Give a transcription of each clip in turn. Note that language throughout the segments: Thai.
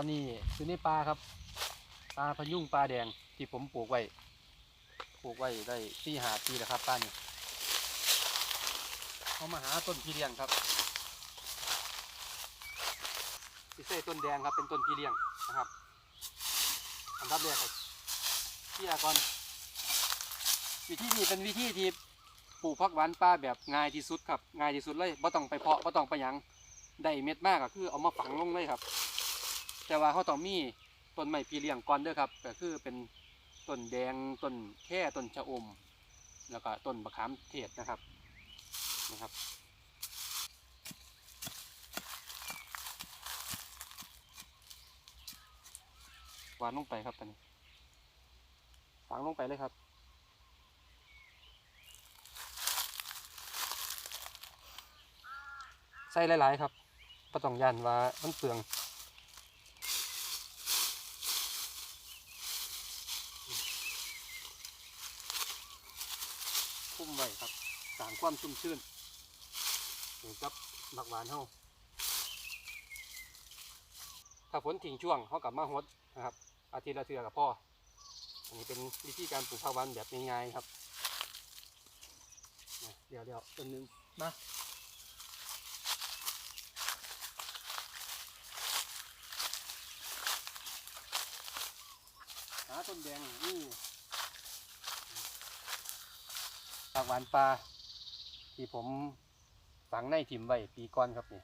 อนนี้อยู่ในป่าครับปลาพยุงปลาแดงที่ผมปลูกไว้ปลูกไว้ได้สี่หาปีแล้วครับป้านี่เอามาหาต้นพี่เลี้ยงครับที่ใส่ต้นแดงครับเป็นต้นพี่เลี้ยงนะครับ อันดับแรกเลยเที่ยก่อนวิธีนี้เป็นวิธีที่ปลูกพักหวานป่าแบบง่ายที่สุดครับง่ายที่สุดเลยบ่ต้องไปเพาะบ่ต้องไปหยังได้เม็ดมากก็คือเอามาฝังลงเลยครับ แต่ว่าเขาต้องมีต้นไม้พี่เลี้ยงก่อนเด้อครับก็คือเป็นต้นแดงต้นแค่ต้นชะอม แล้วก็ต้นมะขามเทศนะครับนะครับวานลงไปครับตอนนี้ฝังลงไปเลยครับใส่หลายๆครับก็ต้องยันว่ามันเปลือง คุ้มไว้ครับสร้างความชุ่มชื่นเหมือนกับบักหวานเฮาถ้าฝนทิ้งช่วงเขากลับมาฮดนะครับ อาทิตย์ละเทือกับพ่อ อันนี้เป็นวิธีการปลูกผักหวานแบบง่ายๆครับนะเดี๋ยวเดี๋ยวต้นหนึงมาหาต้นแดงนี่ ผักหวานปลาที่ผมฝังในถิ่มไว้ปีก่อนครับนี่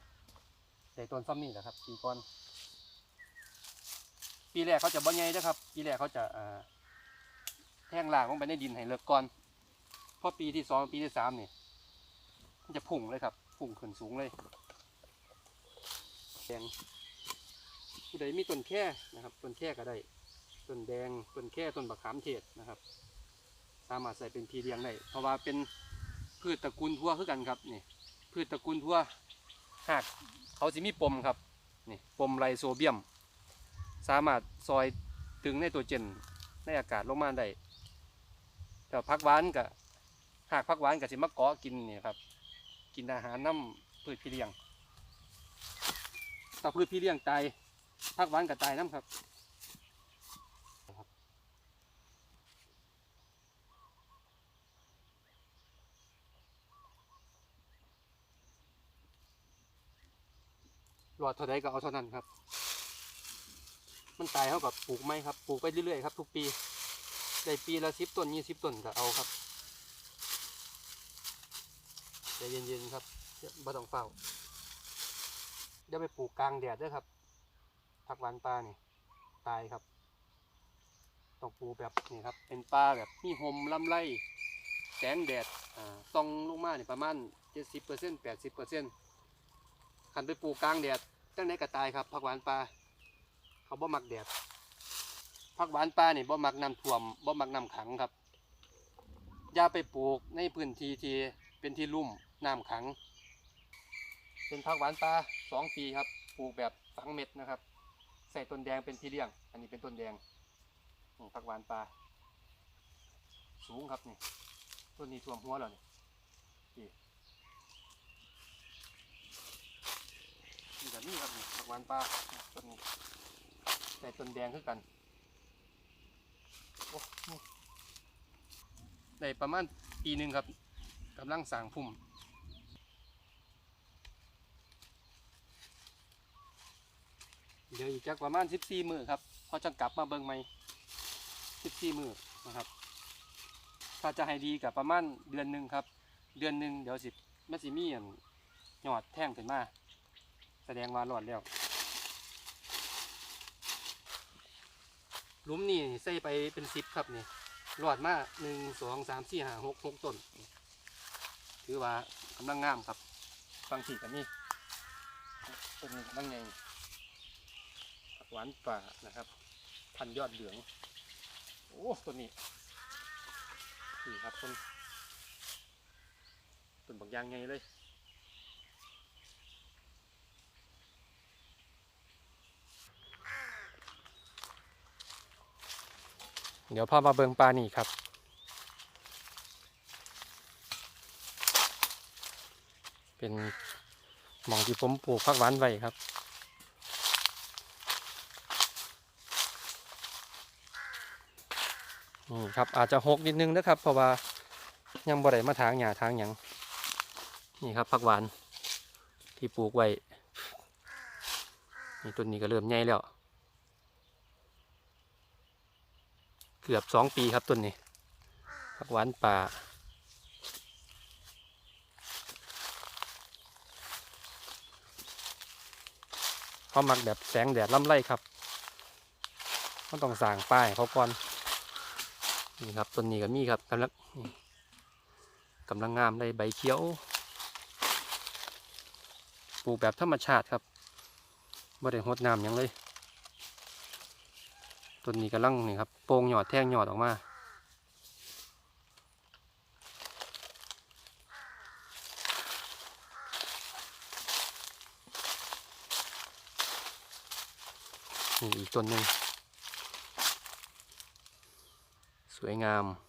ใส่ต้นซ้ำนี่แหละครับ ปีก่อน ปีแรกเขาจะบ่ใหญ่เด้อครับ ปีแรกเขาจะาแท่งลางลงไปในดินให้เลิกก่อนพอปีที่สองปีที่สามนี่มันจะพุ่งเลยครับ พุ่งขึ้นสูงเลยแดงผู้ใดมีต้นแค่นะครับต้นแค่ก็ได้ต้นแดงต้นแค่ต้นบักขามเทศนะครับ สามารถใส่เป็นพีเลี้ยงได้เพราะว่าเป็นพืชตระกูลทั่วคือกันครับนี่พืชตระกูลทั่วหากเขาจะมีปมครับนี่ปมไรโซเบียม สามารถซอยตึงในตัวเจนในอากาศลงมาได้แต่พักหวานกับหากพักหวานกับสิมะกาะกินนี่ครับ กินอาหารน้ำพืชพีเลี้ยงถ้าพืชพีเลี้ยงตายพักหวานกับตายน้ำครับ หลอดเท่าใดก็เอาเท่านั้นครับ มันตายเท่ากับปลูกไม้ครับ ปลูกไปเรื่อยๆครับทุกปี ได้ปีละสิบต้นยี่สิบต้นก็เอาครับใจเย็นๆครับบ่ต้องเฝ้าเดี๋ยวไปปลูกกลางแดดด้วยครับผักหวานปลานี่ตายครับต้องปลูกแบบนี่ครับ เป็นปลาแบบมีหมลำไรแสงแดดอ่าส่องลงมาเนี่ยประมาณเจ็ดสิบเปอร์เซ็นต์แปดสิบเปอร์เซ็นต์ขันไปปลูกกลางแดด จังไหนก็ตายครับผักหวานปลาเขาบ่มักแดดผักหวานปลาเนี่ยบ่มักน้ำท่วมบ่มักน้ำขังครับอย่าไปปลูกในพื้นที่ที่เป็นที่ลุ่มน้ำขัง เป็นผักหวานปลาสองปีครับปลูกแบบฝังเม็ดนะครับ ใส่ต้นแดงเป็นที่เลี้ยง อันนี้เป็นต้นแดงผักหวานปลาสูงครับนี่ต้นนี้ท่วมหัวแล้วนี่นี่นี่แบบนี้ ครับผักหวานปลาต้นนี้ใส่ต้นแดงคือกันโอ้นี่ได้ประมาณปีหนึ่งครับกำลังสั่งพุ่มเดี๋ยวอีกจักประมาณสิบสี่มือครับพอจะกลับมาเบิ่งใหม่สิบสี่มือนะครับ ถ้าจะให้ดีกับประมาณเดือนหนึ่งครับ เดือนหนึ่งเดี๋ยวสิมันสิมีอันยอดแท่งขึ้นมา แสดงว่าหลอดแล้วหลุมนี่ใส่ไปเป็นสิบครับนี่หลอดมาหนึ่งสองสามสี่ห้าหกหกต้นถือว่ากำลังงามครับ ฟังถีกันนี่ต้นนี้กำลังไงหวานป่านะครับ พันยอดเหลือง โอ้ต้นนี้นี่ครับต้นต้นบางยางไงเลย เดี๋ยวพ่อมาเบิงปลานี่ครับ เป็นหม่องที่ผมปลูกพักหวานไว้ครับนี่ครับอาจจะหกนิดนึงนะครับเพราะว่ายังบ่ได้มาทางหญ้าทางหยังนี่ครับพักหวานที่ปลูกไว้นี่ต้นนี้ก็เริ่มใหญ่แล้ว เกือบสองปีครับต้นนี้ผักหวานป่า เขามักแบบแสงแดดล่ำไรครับเขาต้องสั่งป้ายเขาก่อนนี่ครับต้นนี้ก็มีครับกำลังกำลังงามเลยใบเขียว ปลูกแบบธรรมชาติครับไม่ได้หดน้ำยังเลย ต้นนี้กำลังนี่ครับโป่งหยอดแท่งหยอดออกมานี่อีกต้นหนึ่งสวยงาม